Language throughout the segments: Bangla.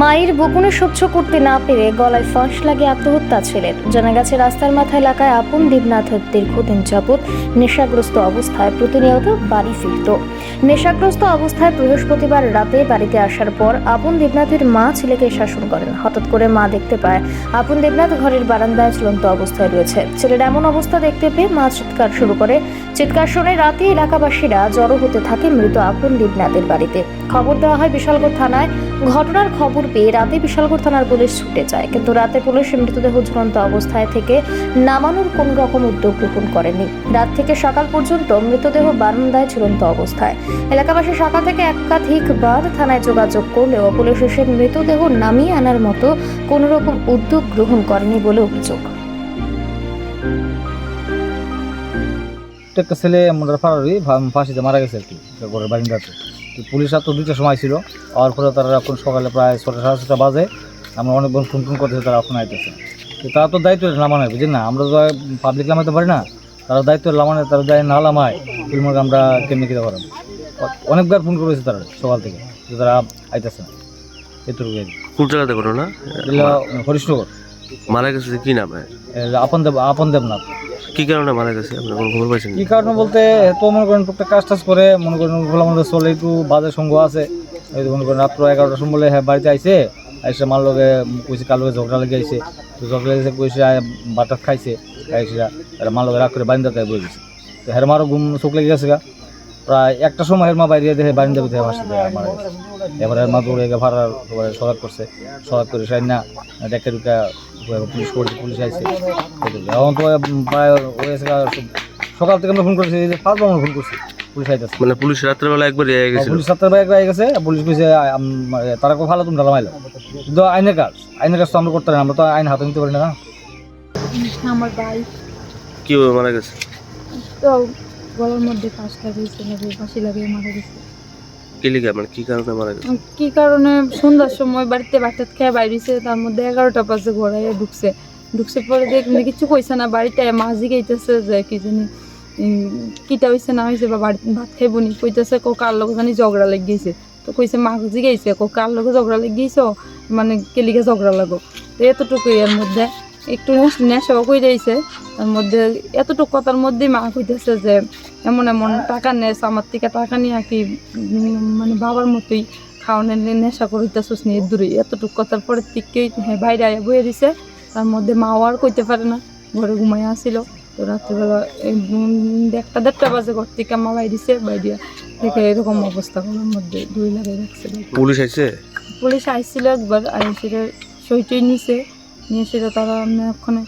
মায়ের বকুনে সহ্য করতে না পেরে গলায় ফাঁস লাগে আত্মহত্যা ছেলের। জানা গেছে, রাস্তার মাথা এলাকায় আপন দেবনাথ দীর্ঘদিন যাবৎ নেশাগ্রস্ত অবস্থায় প্রতিনিয়ত বাড়ি ফিরত। নেশাগ্রস্ত অবস্থায় বৃহস্পতিবার রাতে বাড়িতে আসার পর আপন দেবনাথের মা ছেলেকে শাসন করেন। হঠাৎ করে মা দেখতে পায়, আপন দেবনাথ ঘরের বারান্দায় ঝুলন্ত অবস্থায় রয়েছে। ছেলের এমন অবস্থা দেখতে পেয়ে মা চিৎকার শুরু করে। চিৎকার শুনে রাতে এলাকাবাসীরা জড়ো হতে থাকে মৃত আপন দেবনাথের বাড়িতে। খবর দেওয়া হয় বিশালগড় থানায়। ঘটনার খবর পেয়ে রাতে বিশালগড় থানার পুলিশ ছুটে যায়। কিন্তু রাতে পুলিশ মৃতদেহ ঝুলন্ত অবস্থায় থেকে নামানোর কোন রকম উদ্যোগ গ্রহণ করেনি। রাত থেকে সকাল পর্যন্ত মৃতদেহ বারান্দায় ঝুলন্ত অবস্থায়। এলাকাবাসী সকাল থেকে একাধিকবার থানায় যোগাযোগ করলেও পুলিশ এসে মৃতদেহ নামিয়ে আনার মতো কোনো রকম উদ্যোগ গ্রহণ করেনি বলে অভিযোগ। একটা ছেলে ফারারি ফাঁসিতে মারা গেছে আর কি ঘরের পুলিশরা তো দুইটার সময় ছিল। আর পরে তারা এখন সকালে প্রায় ছটা সাড়ে ছটা বাজে। আমরা অনেকক্ষণ ফোন ফোন করতেছে তারা এখন আইতেছে। তো তারা তো দায়িত্ব নামানো বুঝলেন না? আমরা তো পাবলিক নামাইতে পারি না। তারা দায়িত্ব লামানে তারা দায় না লামায় ফিল্মকে আমরা কেমনি খেতে পারলাম অনেকবার ফোন করেছে তারা সকাল থেকে যে তারা আইতেছে না। এটুকু আর কি। কোন জায়গাতে হরিষ্ণগর মারা গেছে কি নামে? আপন দেব আপন দেবনাথ। কি কারণে মারা গেছে? আপনি কোনো খবর পাইছেন কি কারণে বলতে তো মনে করেন টুকটাক কাজ টাজ করে মনে করেন চলে একটু বাজে সঙ্গ আছে। এই মনে করেন রাত্র এগারোটার সময় বলে হ্যাঁ বাড়িতে আইসে আইসে মার লগে কইছে কার লগে ঝগড়া লেগে আইসে তো ঝগড়া লেগেছে কইছে বাটার খাইছে এরা মার লগে রাগ করে বারিন্দাতে বই গেছে। তো হের মারও ঘুম চোখ লেগে গেছে গা। প্রায় একটা সময় হের মা বাইরে দেখে বারিন্দা ভিতরে ভাসতে দেয় মারা গেছে। এবার মা দৌড়ে গিয়ে ভাড়ার সবাই সজাগ করছে। সজাগ করে সাই না দেখে দুটা পুলিশ করছে পুলিশ আইসে এখন তো প্রায় হয়েছে গা সকাল থেকে আমরা ফোন করেছি এই যে ফার্স্ট আমরা ফোন করছি। পুলিশ আইতেছে। মানে পুলিশ রাত্রেবেলা একবার ইয়ে গেছিল? পুলিশ বাইক হয়ে গেছে পুলিশ কইছে তারা কো ভালো তুমি ঢালা মাইলো কিন্তু আইনের কাজ আইনের কাজ তো আমরা করতে পারি আমরা তো আইন হাতে নিতে পারি না আমার ভাই। কীভাবে মারা গেছে? তো গলার মধ্যে ফাঁস লাগিয়েছে লাগিয়ে ফাঁসি লাগিয়ে মারা গেছে। কি মানে কি কারণে মারা গেছে? কি কারণে? সন্ধ্যার সময় বাড়িতে খেয়ে বাইরেছে তার মধ্যে এগারোটা পাশে ঘোরাইয়া ঢুকছে। ঢুকছে পরে দেখলে কিছু কইছে না বাড়িতে মাঝি গাইতেছে যে কি জানি কিটা হয়েছে না হয়েছে বা বাড়িতে ভাত খাইব নি। কইতেছে কো কার লোক জানি ঝগড়া লেগে গেছে তো কইছে মাঝি গাইছে কো কার লোকে ঝগড়া লেগে গেছ মানে কেলিকে ঝগড়া লাগো তো এতটুকুই এর মধ্যে। একটু নেশ- কই দিয়েছে তার মধ্যে এতটুকু কথার মধ্যেই মা কইতেছে যে এমন এমন টাকা নেস আমার থেকে টাকা নিয়ে আর কি মানে বাবার মতোই খাওয়ানোর নেশা করিতেছিস নিয়ে দূরে? এতটুকু কথার পরের থেকেই হ্যাঁ বাইরে আয়া বয়ে দিছে। তার মধ্যে মাও আর কইতে পারে না। ঘরে ঘুমাই আসছিল তো রাত্রেবেলা একটা দেড়টা বাজে ঘর থেকে মা বাইরে দিছে। বাইরে থেকে এরকম অবস্থা ঘরের মধ্যে দুই লাগিয়ে রাখছে। পুলিশ আইছে? পুলিশ আইছিল একবার আর সেটা সইটই নিছে। নিয়ে সেটা তারা ওখানে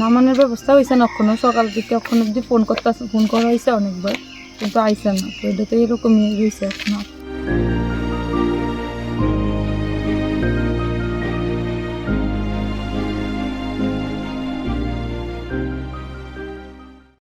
নামানোর ব্যবস্থা হয়েছে না ওখানে সকাল থেকে ওখানে অব্দি ফোন করতে ফোন করা হয়েছে অনেকবার, কিন্তু আইসে না তো এটা তো এরকমই রয়েছে এখন।